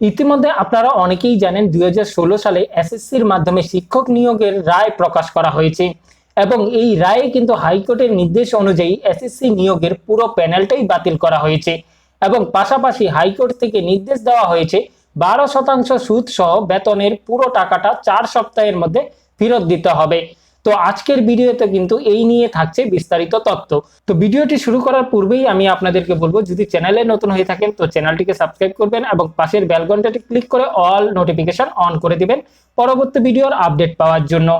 ইতিমধ্যে আপনারা অনেকেই জানেন দু হাজার ষোলো সালে এসএসসির মাধ্যমে শিক্ষক নিয়োগের রায় প্রকাশ করা হয়েছে এবং এই রায়ে কিন্তু হাইকোর্টের নির্দেশ অনুযায়ী এসএসসি নিয়োগের পুরো প্যানেলটাই বাতিল করা হয়েছে এবং পাশাপাশি হাইকোর্ট থেকে নির্দেশ দেওয়া হয়েছে বারো শতাংশ সুদ সহ বেতনের পুরো টাকাটা চার সপ্তাহের মধ্যে ফেরত দিতে হবে। তো আজকের ভিডিওতে কিন্তু এই নিয়ে থাকছে বিস্তারিত তত্ত্ব তো ভিডিওটি শুরু করার পূর্বেই আমি আপনাদেরকে বলব, যদি চ্যানেলে নতুন হয়ে থাকেন তো চ্যানেলটিকে সাবস্ক্রাইব করবেন এবং পাশের বেল ঘন্টাটি ক্লিক করে অল নোটিফিকেশন অন করে দিবেন। পরবর্তী ভিডিওর আপডেট পাওয়ার জন্য।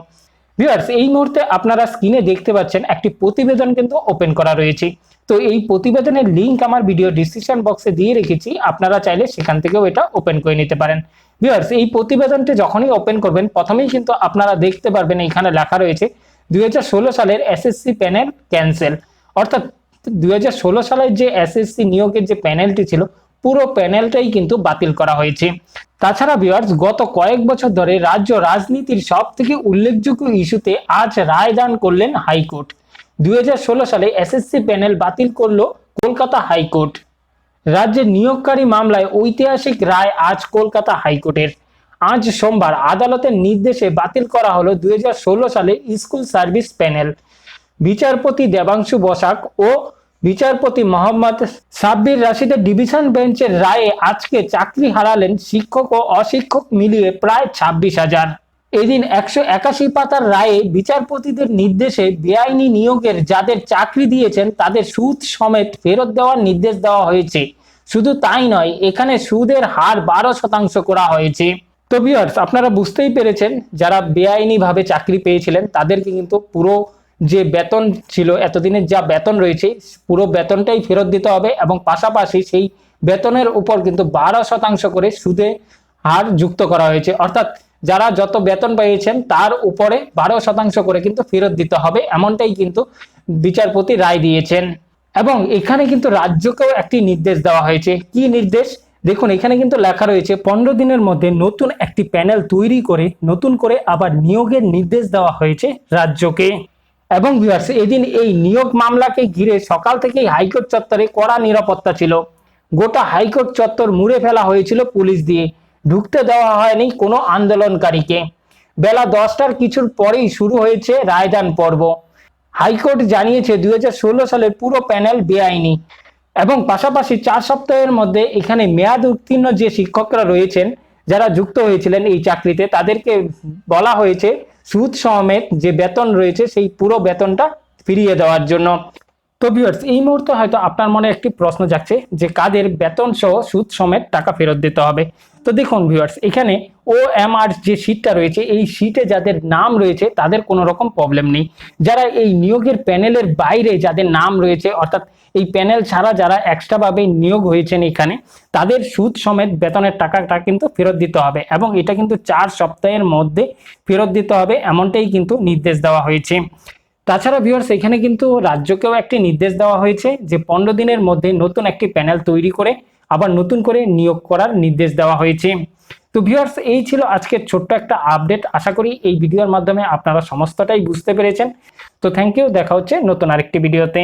ভিউয়ার্স এই মুহূর্তে আপনারা স্ক্রিনে দেখতে পাচ্ছেন একটি প্রতিবেদন কিন্তু ওপেন করা রয়েছে। তো এই প্রতিবেদনের লিংক আমার ভিডিও ডিসক্রিপশন বক্সে দিয়ে রেখেছি। আপনারা চাইলে সেখান থেকেও এটা ওপেন করে নিতে পারেন। ভিউয়ার্স এই প্রতিবেদনটি যখনই ওপেন করবেন, প্রথমেই কিন্তু আপনারা দেখতে পারবেন এখানে লেখা রয়েছে, দুই হাজার ষোলো সালের এসএসসি প্যানেল ক্যান্সেল অর্থাৎ দুই হাজার ষোলো সালের যে এসএসসি নিয়োগের যে প্যানেলটি ছিল পুরো প্যানেলটাই কিন্তু বাতিল করা হয়েছে। তাছাড়া ভিউয়ার্স গত কয়েক বছর ধরে রাজ্য রাজনীতির সব থেকে উল্লেখযোগ্য ইস্যুতে আজ রায়দান করলেন হাইকোর্ট। দুই হাজার ষোলো সালে এসএসসি প্যানেল বাতিল করল কলকাতা হাইকোর্ট। রাজ্যের নিয়োগকারী মামলায় ঐতিহাসিক রায় আজ কলকাতা হাইকোর্টের। আজ সোমবার আদালতের নির্দেশে বাতিল করা হলো দুই হাজার ষোলো সালে স্কুল সার্ভিস প্যানেল। বিচারপতি দেবাংশু বসাক ও বিচারপতি মোহাম্মদ সাব্বির রাশিদের ডিভিশন বেঞ্চের রায়ে আজকে চাকরি হারালেন শিক্ষক ও অশিক্ষক মিলিয়ে প্রায় ছাব্বিশ হাজার। এদিন একশো একাশি পাতার রায়ে বিচারপতিদের নির্দেশে বেআইনি নিয়োগের যাদের চাকরি দিয়েছেন তাদের সুদ সমেত ফেরত দেওয়ার নির্দেশ দেওয়া হয়েছে। শুধু তাই নয়, এখানে সুদের হার বারো শতাংশ করা হয়েছে। তো ভিউয়ার্স আপনারা বুঝতেই পেরেছেন, যারা বেআইনি ভাবে চাকরি পেয়েছিলেন, তাদেরকে কিন্তু পুরো যে বেতন ছিল, এতদিনের যা বেতন রয়েছে, পুরো বেতনটাই ফেরত দিতে হবে এবং পাশাপাশি সেই বেতনের উপর কিন্তু বারো শতাংশ করে সুদে হার যুক্ত করা হয়েছে। অর্থাৎ যারা যত বেতন পেয়েছেন, তার উপরে বারো শতাংশ করে কিন্তু ফেরত দিতে হবে, এমনটাই কিন্তু বিচারপতি রায় দিয়েছেন। এবং এখানে কিন্তু রাজ্যকেও একটি নির্দেশ দেওয়া হয়েছে। কি নির্দেশ? দেখুন, এখানে কিন্তু লেখা রয়েছে, পনেরো দিনের মধ্যে নতুন একটি প্যানেল তৈরি করে, নতুন করে আবার নিয়োগের নির্দেশ দেওয়া হয়েছে রাজ্যকে। এবং ভিউয়ার্স এদিন এই নিয়োগ মামলাকে ঘিরে সকাল থেকেই হাইকোর্ট চত্বরে কড়া নিরাপত্তা ছিল। গোটা হাইকোর্ট চত্বর মুড়ে ফেলা হয়েছিল পুলিশ দিয়ে। ঢুকতে দেওয়া হয়নি কোনো আন্দোলনকারীকে। বেলা দশটার কিছুর পরেই শুরু হয়েছে রায়দান পর্ব। হাইকোর্ট জানিয়েছে দুই হাজার ষোলো সালের পুরো প্যানেল বেআইনি এবং পাশাপাশি চার সপ্তাহের মধ্যে এখানে মেয়াদ উত্তীর্ণ যে শিক্ষকরা রয়েছেন, যারা যুক্ত হয়েছিলেন এই চাকরিতে, তাদেরকে বলা হয়েছে সুদ সমেত যে বেতন রয়েছে, সেই পুরো বেতনটা ফিরিয়ে দেওয়ার জন্য। তো ভিউয়ার্স এই মুহূর্তে হয়তো আপনার মনে একটি প্রশ্ন যাচ্ছে যে কাদের বেতন সহ সুদ সমেত টাকা ফেরত দিতে হবে? তো দেখুন ভিউয়ার্স এখানে ও এম আর যে সিটটা রয়েছে, এই সিটে যাদের নাম রয়েছে, তাদের কোনো রকম প্রবলেম নেই। যারা এই নিয়োগের প্যানেলের বাইরে যাদের নাম রয়েছে, অর্থাৎ এই প্যানেল ছাড়া যারা এক্সট্রাভাবে নিয়োগ হয়েছেন এখানে, তাদের সুদ সমেত বেতনের টাকাটা কিন্তু ফেরত দিতে হবে এবং এটা কিন্তু চার সপ্তাহের মধ্যে ফেরত দিতে হবে এমনটাই কিন্তু নির্দেশ দেওয়া হয়েছে। তাছাড়া ভিউয়ার্স এখানে কিন্তু রাজ্যকেও একটি নির্দেশ দেওয়া হয়েছে যে পনেরো দিনের মধ্যে নতুন একটি প্যানেল তৈরি করে আবার নতুন করে নিয়োগ করার নির্দেশ দেওয়া হয়েছে। তো ভিউয়ার্স এই ছিল আজকের ছোট্ট একটা আপডেট আশা করি এই ভিডিওর মাধ্যমে আপনারা সমস্তটাই বুঝতে পেরেছেন। তো থ্যাংক ইউ দেখা হচ্ছে নতুন আরেকটি ভিডিওতে